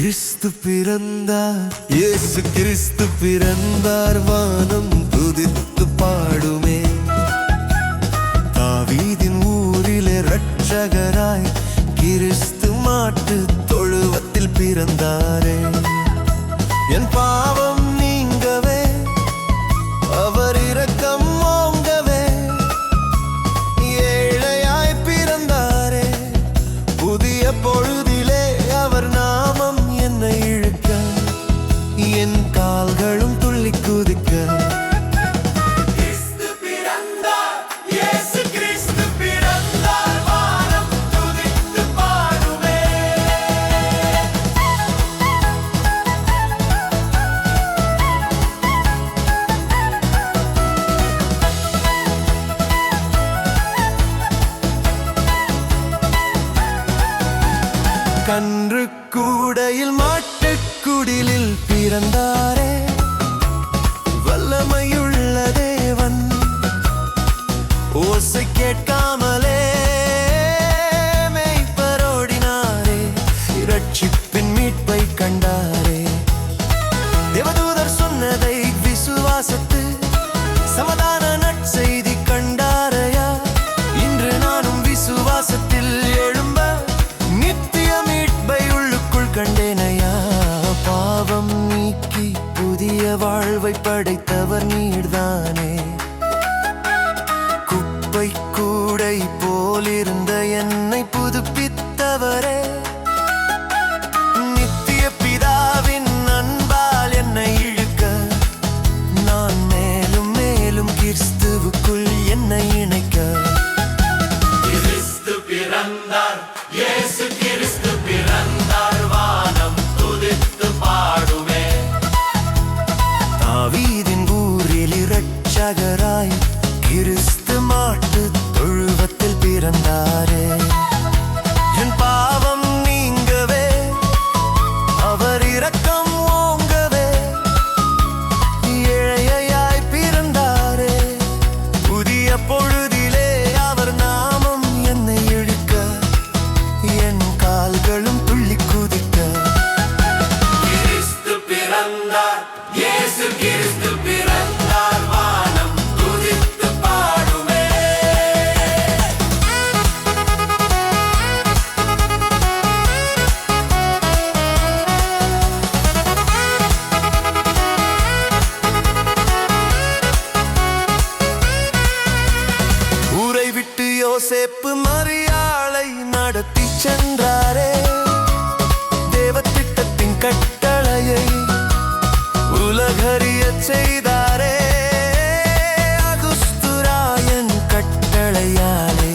கிறிஸ்து பிறந்தார். இயேசு கிறிஸ்து பிறந்தார். வானம் துதித்து பாடுமே. தாவீதின் ஊரிலே ரட்சகராய் கிறிஸ்து மாட்டு தொழுவத்தில் பிறந்தாரே. என் பா குடிலில் பிறந்தாரே வல்லமையுள்ள தேவன் ஓசை கேட்காமலே மெய்ப்பரோடினாரே இரட்சிப்பின் மீட்பை கண்டாரே தேவதூதர் சொன்னதை விசுவாசத்து சமதான நற்செய்தி கண்டாரையா இன்று நானும் விசுவாசத்தில் எழும்ப நித்திய மீட்பை உள்ளுக்குள் கண்டேன் புதிய வாழ்வை படைத்தவர் நீர்தானே. குப்பை கூடை போலிருந்த என்னை புதுப்பித்தவரே. நித்திய பிதாவின் அன்பால் என்னை இழுக்க. நான் மேலும் மேலும் கிறிஸ்துவுக்குள் என்னை இணைக்க. கிறிஸ்து பிறந்தார். இயேசு இரட்சகராய் கிறிஸ்து மாட்டு தொழுவத்தில் பிறந்தாரே யோசேப்பு மரியாளை நடத்தி சென்றாரே. தேவத்திட்டத்தின் கட்டளையை உலகறிய செய்தாரே. அகுஸ்துராயன் கட்டளையாலே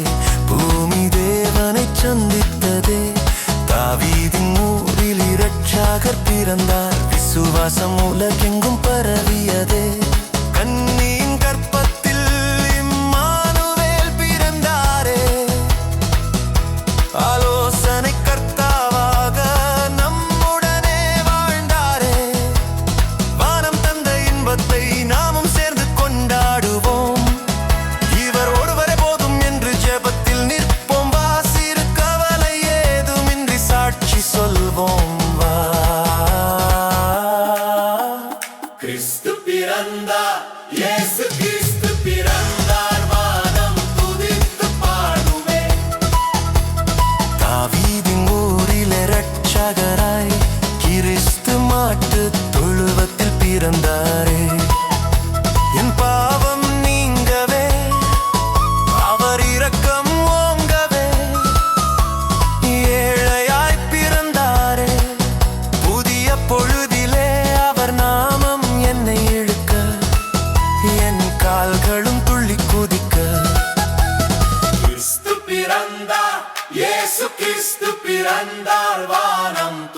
பூமி தேவனை சந்தித்ததே. தாவீதின் ஊரில் இரட்சகர் பிறந்தார். விசுவாசம் உலகெங்கும் பரவியதே. கிறிஸ்து பிறந்தார் இயேசு கிறிஸ்து பிறந்தார் வானம் துதித்து பாடுவே தாவீதின் ஊரில் இரட்சகராய் கிறிஸ்து மாட்டு தொழுவத்தில் பிறந்தாரே. என் பாவம் நீங்கவே அவர் இரக்கம் ஓங்கவே ஏழையாய் பிறந்தாரே. புதிய பொழுது பிறந்தார் வானம்.